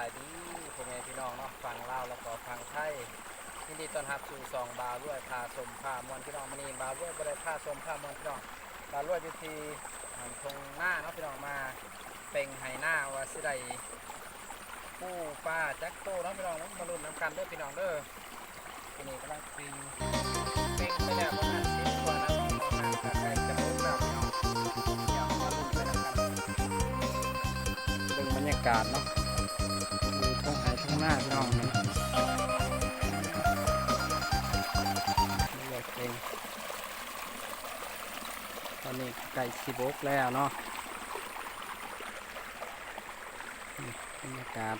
ายดีพ่อแม่พี่น้องเนาะฟังเล่าแล้วก็ฟังไทยยินดีต้อนรับสู่สองบาวด้วยพาสมพามวนพี่น้องมานี่บาวด้วยบ่ได้พาสมพามวนพี่น้องบาวด้วยอยู่ที่อ่าตรงหน้าเนาะพี่น้องมาเป็งไหหน้าว่าสิได้ปูปลาแจักโตเนาะพี่น้องมาลุ้นน้ำกันเด้อพี่น้องเด้อที่นี้กำลังปิงปิงไปแล้วประมาณสิบกว่านาทีเนะน้ำก็ใกล้จะหมแล้วพี่น้องเดี๋ยวมาลุ้นไปน้ำกันเบิ่งบรรยากาศเนาะ รงไหนตรงหน้าพี่น้องเลือกเองตอนนี้ไก่สิบกแล้วเนาะบรรยากาศ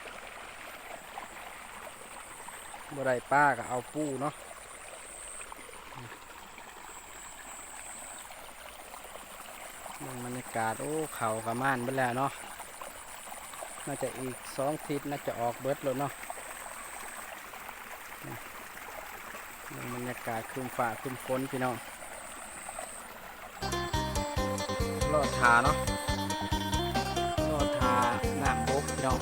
บ่ได้ป้าก็เอาปูเนาะนี่เบิ่งบรรยากาศ โอ้ เขากระม่านไปแล้วเนาะ น่าจะอีกสองทิศน่าจะออกเบิดแล้วเนาะบรรยากาศครึมฝ่าครึมฝนพี่น้องรอดทาเนาะรอดทาน้ำบกพี่น้อง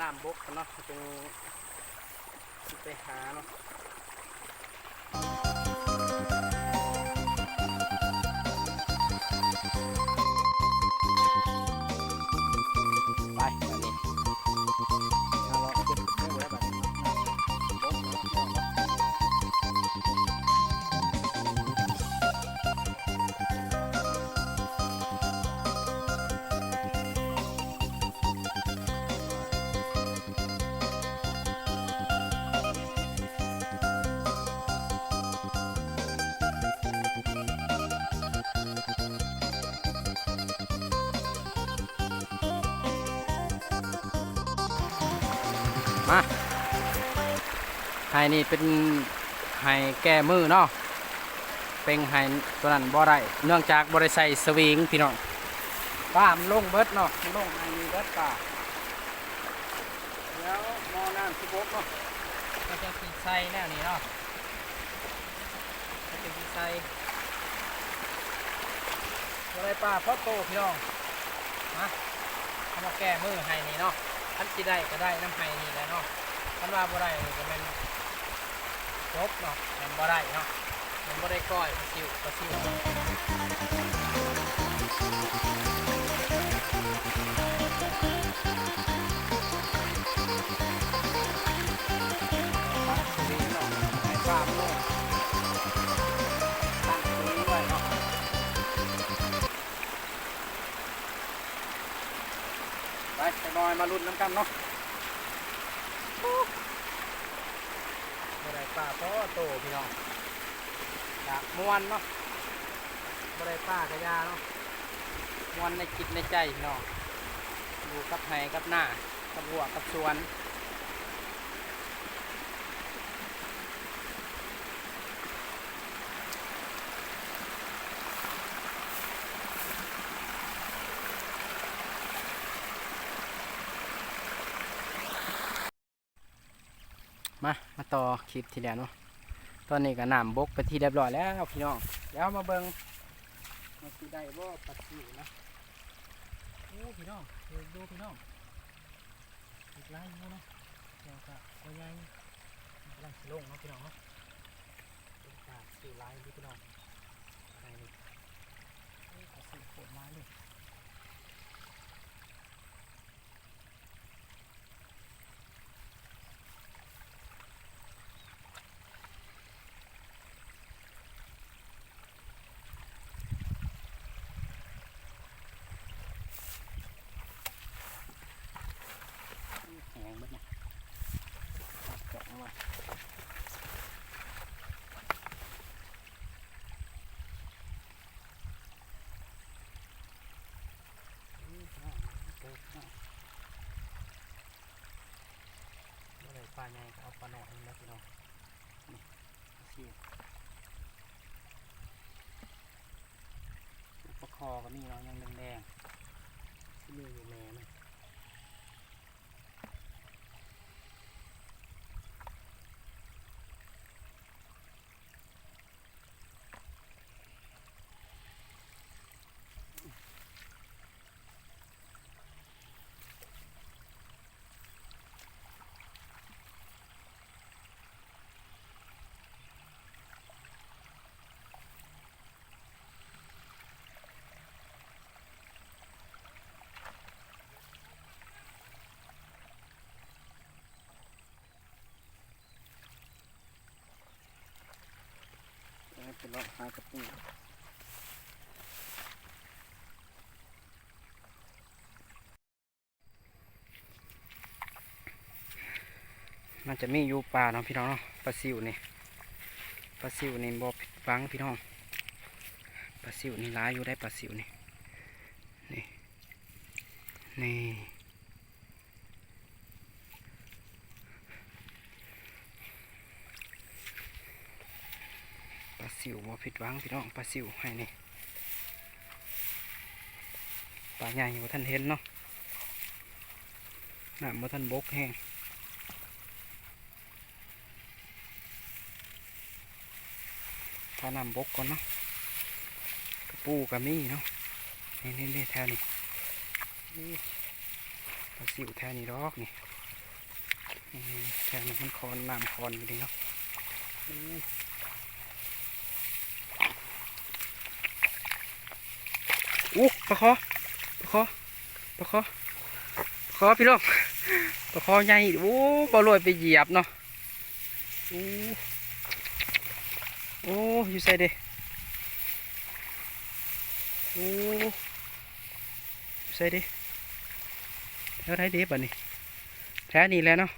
น้ำบกเนาะตรงไปหาเนาะ มาไฮนี่เป็นไฮแก้มือเนาะเป็นไฮตัวนั้นบ่ได้เนื่องจากบ่ได้ใส่สวิงพี่น้องป้ามันลงเบิดเนาะมันลงไฮมีเบิดป่าแล้วมอน้ำสิบกเนาะก็จะติดใส่แนวนี้เนาะก็จะติดใส่บ่ได้ป่าเพราะโตพี่น้องมาเอามาแก้มือไฮนี่เนาะ อันที่ได้ก็ได้น้ำไห้นี่แหละเนาะคันว่าบ่ได้นี่ก็แมันจบเนาะแมันบ่ได้เนาะมันบ่ได้ก้อยปลาซิวปลาซิว อยมาลุ้นน้ำกันเนาะบ่ได้ป้าเพราะโตพี่น้องจากมวนเนาะบ่ได้ป้ากระยาเนาะมวนในจิตในใจพี่น้องอยู่กับไห้กับหน้ากับหัวกับสวน มามาต่อคลิปทีเดียวเนาะตอนนี้ก็น้ำบกไปที่เรียบร้อยแล้วพี่น้องเดี๋ยวมาเบิ่งมาสิได้บ่ปัดสิวนะโอ้พี่น้องเดูพี่น้องอีกไล่อยู่เนาะเดี๋ยวก็ตัวใหญ่กำลังสิลงเนาะพี่น้องเนาะเป็นกาดสิไล่ดูพี่น้องอะไล่นี่โอ้กาดสิโคตรไล่เลยแหงเบิดนะเจาะเอาไว้ ปลาใหญ่เอาปลาหน่อยแล้วพี่น้องนี่สิอุปคอก็มีเนาะยังแดงๆที่มีอยู่แม่มัน จะให้เป็นรอบหากระปูมันจะมีอยู่ป่าเนาะพี่น้องเนาะปลาซิวนี่ปลาซิวนี่บ่ผิดฟังพี่น้องปลาซิวนี่ร้ายอยู่ได้ปลาซิวนี่นี่นี่ สิวบ่ผิดหวังพี่น้องปลาซิวให้นี่ปลาใหญ่บ่ท่านเห็นเนาะน้ำบ่ท่านบกแห้งพานำบกก่อนเนาะกระปูกระมี่เนาะนี่นี่นี่แถวนี้นี่ปลาสิวแถวนี้ดอกนี่แถวนี้มันคอนน้ำคอนอยู่ดีเนาะ อู้ปลาคอปลาคอปลาคอปลาคอพี่น้องปลาคอใหญ่โอ้บอลอยไปเหยียบเนาะอู้โอ้อยู่ใส่เด้โอ้ยู่ใส่เด้แถวไหนเด้บัดนี้แถวนี้แหล้วเนาะ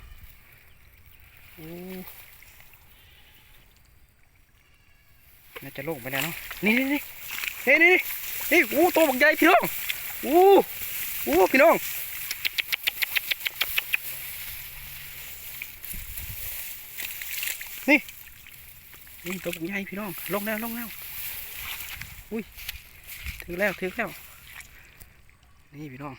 โอ้น่าจะลงไปแล้วเนาะนี่นี่นี่นี่นี่ นี่อู้ตัวบักใหญ่พี่น้องอู้อู้พี่น้องนี่ตัวบักใหญ่พี่น้องลงแล้วลงแล้วอุ้ยถึงแล้วถึงแล้วนี่พี่น้อง